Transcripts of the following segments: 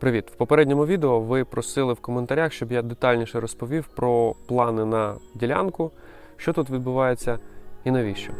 Привіт! В попередньому відео ви просили в коментарях, щоб я детальніше розповів про плани на ділянку, що тут відбувається і навіщо.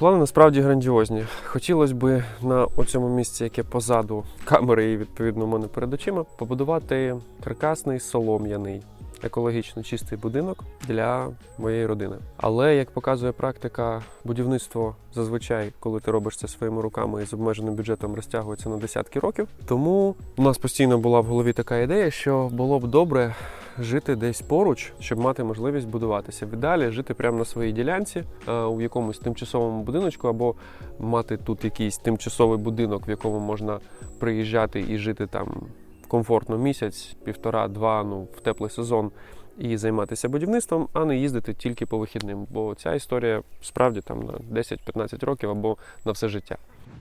Плани насправді грандіозні. Хотілося б на оцьому місці, яке позаду камери і відповідно у мене перед очима, побудувати каркасний солом'яний. Екологічно чистий будинок для моєї родини. Але як показує практика, будівництво зазвичай, коли ти робиш це своїми руками і з обмеженим бюджетом розтягується на десятки років. Тому у нас постійно була в голові така ідея, що було б добре жити десь поруч, щоб мати можливість будуватися. В ідеалі жити прямо на своїй ділянці е, у якомусь тимчасовому будиночку, або мати тут якийсь тимчасовий будинок, в якому можна приїжджати і жити там комфортно місяць, півтора-два, ну в теплий сезон. І займатися будівництвом, а не їздити тільки по вихідним. Бо ця історія справді там на 10-15 років або на все життя.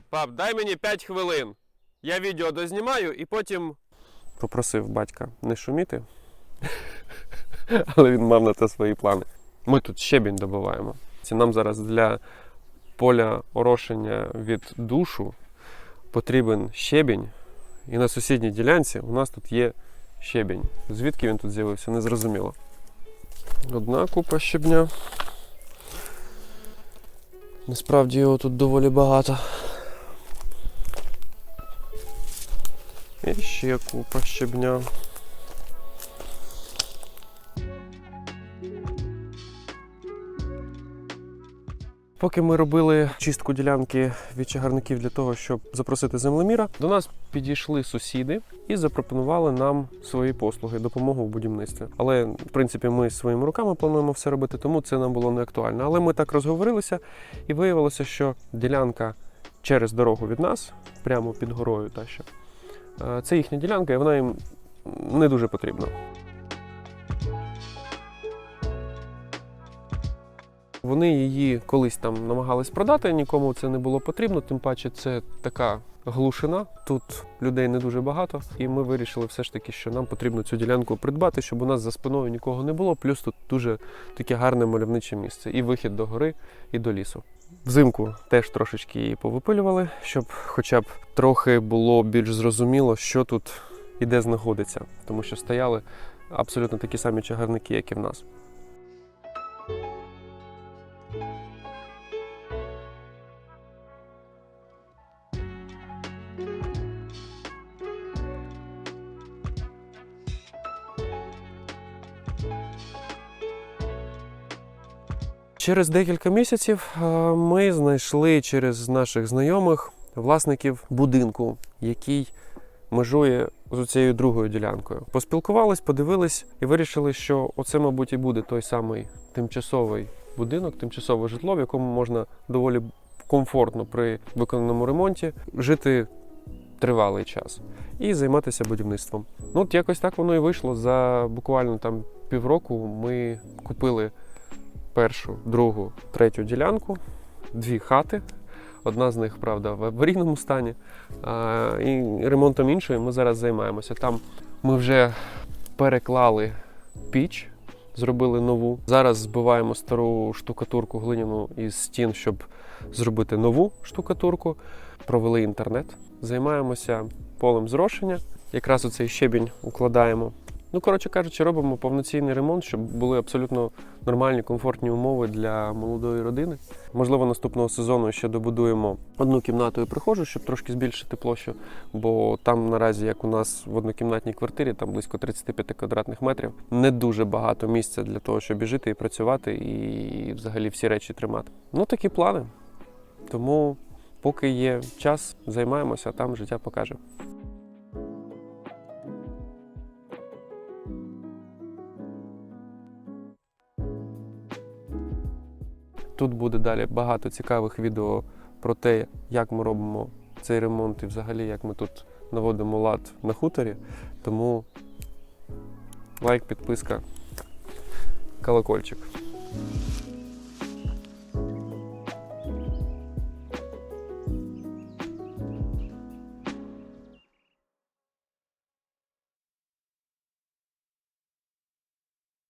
Пап, дай мені 5 хвилин. Я відео дознімаю і потім. Попросив батька не шуміти. Але він мав на це свої плани. Ми тут щебінь добуваємо. Це нам зараз для поля орошення від душу потрібен щебінь. І на сусідній ділянці у нас тут є щебінь. Звідки він тут з'явився, незрозуміло. Одна купа щебня. Насправді його тут доволі багато. І ще купа щебня. Поки ми робили чистку ділянки від чагарників для того, щоб запросити землеміра, до нас підійшли сусіди і запропонували нам свої послуги, допомогу в будівництві. Але в принципі ми своїми руками плануємо все робити, тому це нам було не актуально. Але ми так розговорилися, і виявилося, що ділянка через дорогу від нас, прямо під горою, та що е, це їхня ділянка, і вона їм не дуже потрібна. Вони її колись там намагались продати, нікому це не було потрібно, тим паче це така глушина. Тут людей не дуже багато, і ми вирішили все ж таки, що нам потрібно цю ділянку придбати, щоб у нас за спиною нікого не було. Плюс тут дуже таке гарне мальовниче місце. І вихід до гори, і до лісу. Взимку теж трошечки її повипилювали, щоб хоча б трохи було більш зрозуміло, що тут і де знаходиться, тому що стояли абсолютно такі самі чагарники, як і в нас. Через декілька місяців е, ми знайшли через наших знайомих власників будинку, який межує з цією другою ділянкою. Поспілкувались, подивились і вирішили, що оце, мабуть, і буде той самий тимчасовий будинок, тимчасове житло, в якому можна доволі комфортно при виконаному ремонті жити тривалий час і займатися будівництвом. Ну, от якось так воно і вийшло. За буквально там півроку ми купили першу, другу, третю ділянку, дві хати. Одна з них, правда, в аварійному стані. А, і ремонтом іншої ми зараз займаємося. Там ми вже переклали піч, зробили нову. Зараз збиваємо стару штукатурку глиняну із стін, щоб зробити нову штукатурку. Провели інтернет. Займаємося полем зрошення. Якраз оцей щебінь укладаємо. Ну, коротше кажучи, робимо повноцінний ремонт, щоб були абсолютно нормальні, комфортні умови для молодої родини. Можливо, наступного сезону ще добудуємо одну кімнату і прихожу, щоб трошки збільшити площу. Бо там наразі, як у нас в однокімнатній квартирі, там близько 35 квадратних метрів, не дуже багато місця для того, щоб і жити і працювати, і взагалі всі речі тримати. Ну, такі плани. Тому, поки є час, займаємося, а там життя покаже. Тут буде далі багато цікавих відео про те, як ми робимо цей ремонт і взагалі як ми тут наводимо лад на хуторі. Тому лайк, підписка, колокольчик.